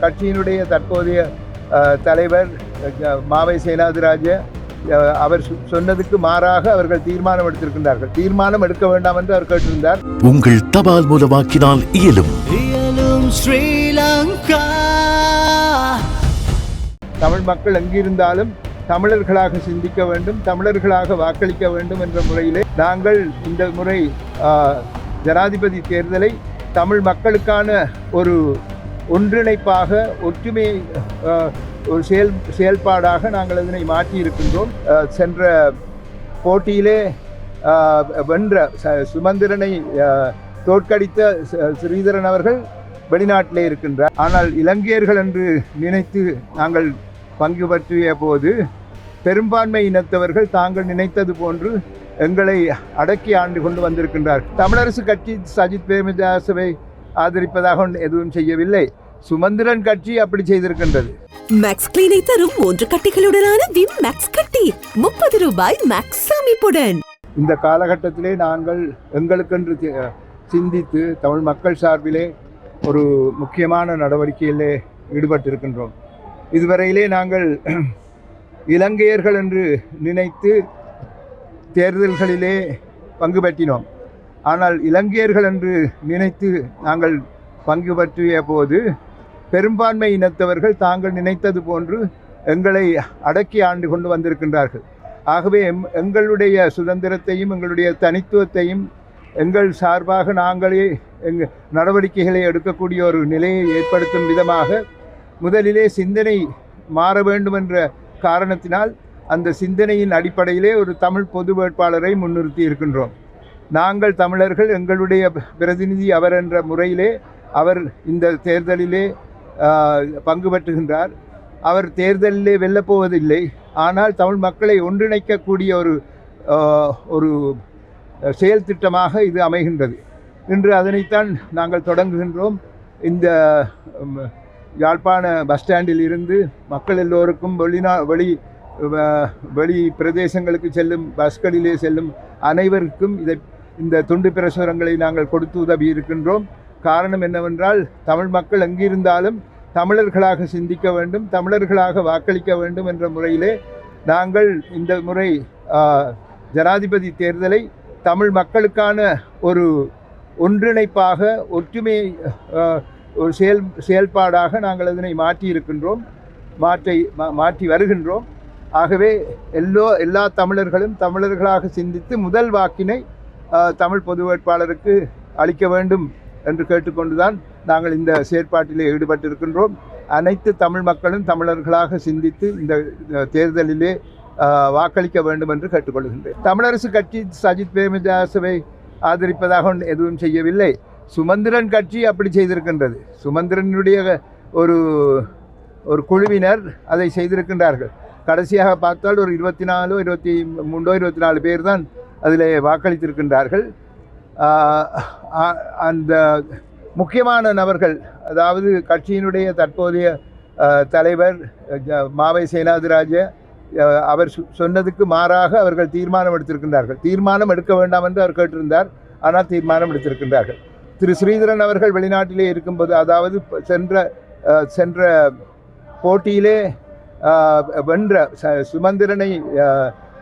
கட்சியினுடைய தற்போதைய தலைவர் மாவை சேனாதிராஜ அவர் சொன்னதுக்கு மாறாக அவர்கள் தீர்மானம் எடுத்திருக்கின்றார்கள். தீர்மானம் எடுக்க வேண்டாம் என்று அவர் கேட்டிருந்தார். உங்கள் தபால் மூலமாக்கினால் இயலும். தமிழ் மக்கள் எங்கிருந்தாலும் தமிழர்களாக சிந்திக்க வேண்டும் தமிழர்களாக வாக்களிக்க வேண்டும் என்ற முறையிலே நாங்கள் இந்த முறை ஜனாதிபதி தேர்தலை தமிழ் மக்களுக்கான ஒரு ஒன்றிணைப்பாக ஒற்றுமை ஒரு செயல் செயல்பாடாக நாங்கள் அதனை மாற்றி இருக்கின்றோம் சென்ற போட்டியிலே வென்ற ச- சுமந்திரனை தோற்கடித்த ச- ஸ்ரீதரன் அவர்கள் வெளிநாட்டிலே இருக்கின்றார். ஆனால் இலங்கையர்கள் என்று நினைத்து நாங்கள் பங்கு பற்றிய போது பெரும்பான்மை இனத்தவர்கள் தாங்கள் நினைத்தது போன்று எங்களை அடக்கி ஆண்டு கொண்டு வந்திருக்கின்றார் தமிழரசு கட்சி சஜித் பிரேமதாசவை ஆதரிப்பதாக எதுவும் செய்யவில்லை. சுமந்திரன் கட்சி அப்படி செய்திருக்கின்றது. மேக்ஸ் கிளீனை தரும் மூன்று கட்டிகளுடனான விம் மேக்ஸ் கட்டி. முப்பது ரூபாய் மேக்ஸ் சேமிப்புடன். இந்த காலகட்டத்திலே நாங்கள் எங்களுக்கென்று சிந்தித்து தமிழ் மக்கள் சார்பிலே ஒரு முக்கியமான நடவடிக்கையிலே ஈடுபட்டிருக்கின்றோம். இதுவரையிலே நாங்கள் இலங்கையர்கள் என்று நினைத்து தேர்தல்களிலே பங்கு பற்றினோம். ஆனால் இலங்கையர்கள் என்று நினைத்து நாங்கள் பங்கு பற்றிய போது பெரும்பான்மை இனத்தவர்கள் தாங்கள் நினைத்தது போன்று எங்களை அடக்கி ஆண்டு கொண்டு வந்திருக்கின்றார்கள். ஆகவே எம் எங்களுடைய சுதந்திரத்தையும் எங்களுடைய தனித்துவத்தையும் எங்கள் சார்பாக நாங்களே எங் நடவடிக்கைகளை எடுக்கக்கூடிய ஒரு நிலையை ஏற்படுத்தும் விதமாக முதலிலே சிந்தனை மாற வேண்டும் என்ற காரணத்தினால் அந்த சிந்தனையின் அடிப்படையிலே ஒரு தமிழ் பொது வேட்பாளரை முன்னிறுத்தி இருக்கின்றோம். நாங்கள் தமிழர்கள் எங்களுடைய பிரதிநிதி அவர் என்ற முறையிலே அவர் இந்த தேர்தலிலே பங்கு பெற்றுகின்றார். அவர் தேர்தலிலே வெல்லப்போவதில்லை. ஆனால் தமிழ் மக்களை ஒன்றிணைக்கக்கூடிய ஒரு ஒரு செயல் திட்டமாக இது அமைகின்றது. இன்று அதனைத்தான் நாங்கள் தொடங்குகின்றோம். இந்த யாழ்ப்பாண பஸ் ஸ்டாண்டில் இருந்து மக்கள் எல்லோருக்கும் வெளிநா வெளி வ- வெளி பிரதேசங்களுக்கு செல்லும் பஸ்களிலே செல்லும் அனைவருக்கும் இதை இந்த துண்டு பிரசுரங்களை நாங்கள் கொடுத்து உதவி இருக்கின்றோம். காரணம் என்னவென்றால் தமிழ் மக்கள் எங்கிருந்தாலும் தமிழர்களாக சிந்திக்க வேண்டும் தமிழர்களாக வாக்களிக்க வேண்டும் என்ற முறையிலே நாங்கள் இந்த முறை ஜனாதிபதி தேர்தலை தமிழ் மக்களுக்கான ஒரு ஒன்றிணைப்பாக ஒற்றுமை ஒரு செயல் செயல்பாடாக நாங்கள் அதனை மாற்றி இருக்கின்றோம். மாற்றி மா- மாற்றி வருகின்றோம். ஆகவே எல்லோ எல்லா தமிழர்களும் தமிழர்களாக சிந்தித்து முதல் வாக்கினை தமிழ் பொது வேட்பாளருக்கு அளிக்க வேண்டும் என்று கேட்டுக்கொண்டுதான் நாங்கள் இந்த செயற்பாட்டிலே ஈடுபட்டிருக்கின்றோம். அனைத்து தமிழ் மக்களும் தமிழர்களாக சிந்தித்து இந்த தேர்தலிலே வாக்களிக்க வேண்டும் என்று கேட்டுக்கொள்கின்றேன். தமிழரசு கட்சி சஜித் பிரேமதாசவை ஆதரிப்பதாக எதுவும் செய்யவில்லை. சுமந்திரன் கட்சி அப்படி செய்திருக்கின்றது. சுமந்திரனுடைய ஒரு ஒரு குழுவினர் அதை செய்திருக்கின்றார்கள். கடைசியாக பார்த்தால் ஒரு இருபத்தி நாலோ இருபத்தி மூன்றோ இருபத்தி நாலு பேர் தான் அதில் வாக்களித்திருக்கின்றார்கள். அந்த முக்கியமான நபர்கள் அதாவது கட்சியினுடைய தற்போதைய தலைவர் மாவை சேனாதிராஜ அவர் சொன்னதுக்கு மாறாக அவர்கள் தீர்மானம் எடுத்திருக்கின்றார்கள். தீர்மானம் எடுக்க வேண்டாம் என்று அவர் கேட்டிருந்தார். ஆனால் தீர்மானம் எடுத்திருக்கின்றார்கள். திரு ஸ்ரீதரன் அவர்கள் வெளிநாட்டிலே இருக்கும்போது அதாவது சென்ற சென்ற போட்டியிலே வென்ற ச- சுமந்திரனை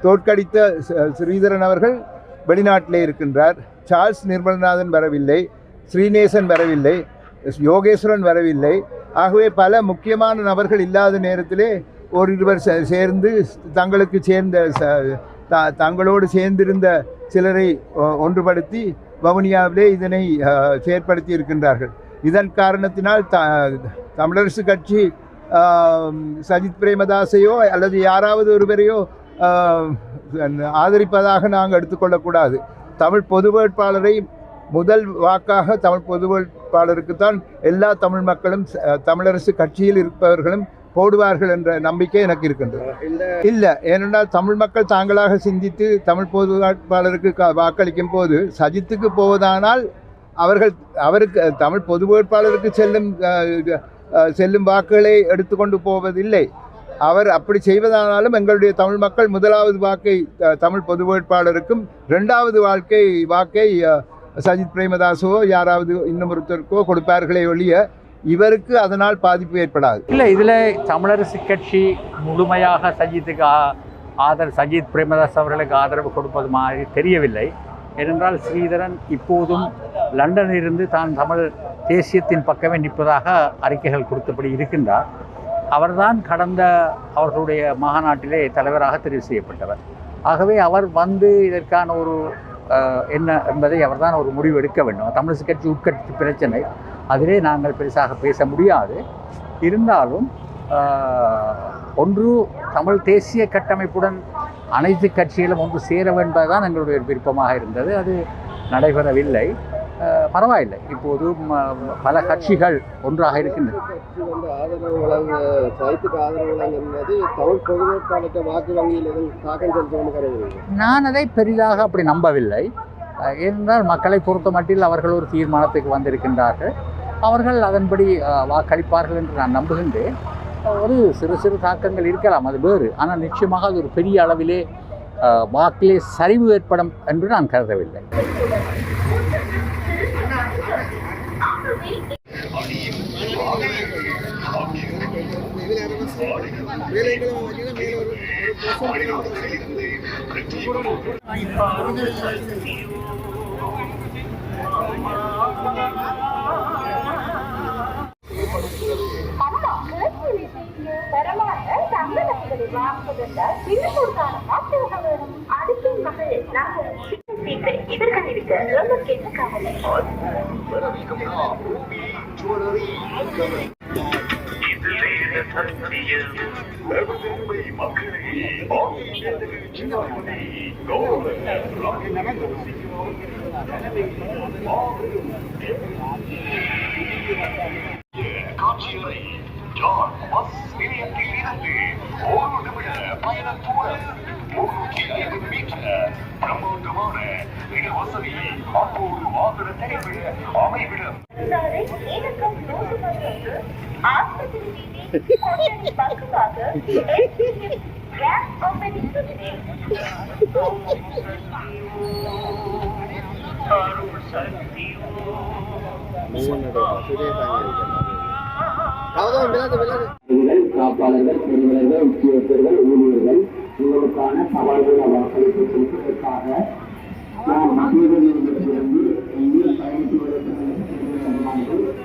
தோற்கடித்த ச- ஸ்ரீதரன் அவர்கள் வெளிநாட்டிலே இருக்கின்றார். சார்ல்ஸ் நிர்மல்நாதன் வரவில்லை ஸ்ரீநேசன் வரவில்லை யோகேஸ்வரன் வரவில்லை. ஆகவே பல முக்கியமான நபர்கள் இல்லாத நேரத்திலே ஒரு இருவர் சே- சேர்ந்து தங்களுக்கு சேர்ந்த ச- த- தங்களோடு சேர்ந்திருந்த சிலரை ஒன்றுபடுத்தி வவுனியாவிலே இதனை செயற்படுத்தி இருக்கின்றார்கள். இதன் காரணத்தினால் த தமிழரசு கட்சி சஜித் பிரேமதாசையோ அல்லது யாராவது ஒருவரையோ ஆதரிப்பதாக நாங்கள் எடுத்துக்கொள்ளக்கூடாது. தமிழ் பொது வேட்பாளரை முதல் வாக்காக தமிழ் பொது வேட்பாளருக்கு தான் எல்லா தமிழ் மக்களும் தமிழரசு கட்சியில் இருப்பவர்களும் போடுவார்கள் என்ற நம்பிக்கை எனக்கு இருக்கின்றது. இல்லை ஏனென்றால் தமிழ் மக்கள் தாங்களாக சிந்தித்து தமிழ் பொது வேட்பாளருக்கு க- வாக்களிக்கும் போது சஜித்துக்கு போவதானால் அவர்கள் அவருக்கு தமிழ் பொது வேட்பாளருக்கு செல்லும் செல்லும் வாக்குகளை எடுத்துக்கொண்டு போவதில்லை. அவர் அப்படி செய்வதானாலும் எங்களுடைய தமிழ் மக்கள் முதலாவது வாக்கை தமிழ் பொது வேட்பாளருக்கும் ரெண்டாவது வாழ்க்கை வாக்கை சஜித் பிரேமதாசோ யாராவது இன்னும் ஒருத்தருக்கோ கொடுப்பார்களே ஒழிய இவருக்கு அதனால் பாதிப்பு ஏற்படாது. இல்லை இதில் தமிழரசு கட்சி முழுமையாக சஜித்துக்கு ஆதரவு சஜித் பிரேமதாஸ் அவர்களுக்கு ஆதரவு கொடுப்பது மாதிரி தெரியவில்லை. ஏனென்றால் ஸ்ரீதரன் இப்போதும் லண்டனில் இருந்து தான் தமிழ் தேசியத்தின் பக்கமே நிற்பதாக அறிக்கைகள் கொடுத்தபடி இருக்கின்றார். அவர்தான் கடந்த அவர்களுடைய மாநாட்டிலே தலைவராக தெரிவு செய்யப்பட்டவர். ஆகவே அவர் வந்து இதற்கான ஒரு என்ன என்பதை அவர்தான் ஒரு முடிவு எடுக்க வேண்டும். தமிழிசை கட்சி உட்கட்சி பிரச்சனை அதிலே நாங்கள் பெருசாக பேச முடியாது. இருந்தாலும் ஒன்று தமிழ் தேசிய கட்டமைப்புடன் அனைத்து கட்சிகளும் ஒன்று சேர வேண்டதுதான் எங்களுடைய விருப்பமாக இருந்தது. அது நடைபெறவில்லை. பரவாயில்லை. இப்போது பல கட்சிகள் ஒன்றாக இருக்கின்றன. ஆதரவு வழங்க சைத்துக்கு ஆதரவு தமிழ் வாக்கு வங்கியில் தாக்கம் கருதுறீங்க நான் அதை பெரிதாக அப்படி நம்பவில்லை. ஏனென்றால் மக்களை பொறுத்த மட்டில் அவர்கள் ஒரு தீர்மானத்துக்கு வந்திருக்கின்றார்கள். அவர்கள் அதன்படி வாக்களிப்பார்கள் என்று நான் நம்புகின்றேன். ஒரு சிறு சிறு தாக்கங்கள் இருக்கலாம் அது வேறு. ஆனால் நிச்சயமாக அது ஒரு பெரிய அளவிலே வாக்கிலே சரிவு ஏற்படும் என்று நான் கருதவில்லை. தரமான சந்தனங்களை வாங்குவதற்கு இன்னொருக்கான மாற்றம் கவலை அடுத்த மகள் நாங்கள் எதிர்கண்டிருக்க எங்களுக்கு என்ன கவலை காட்சியறை ஜான் பஸ் நிலையத்தில் இருந்து ஒரு நிமிட பயண தூரம் முன்னூற்றி ஐம்பது மீட்டர் பிரம்மாண்டமான இடவசதி அப்போது வாகன தெரிவு அமைவிடம் சாலை இணக்கம் நூறு மணிக்கு ஆஸ்பத்திரி வீதி காப்பாளர்கள் பெரியவர்கள் உத்தியோகத்தர்கள் ஊழியர்கள் இவர்களுக்கான சவால்களை வாக்களிப்பு செலுத்துவதற்காக நாம் மத்திய பயணித்து வருகின்ற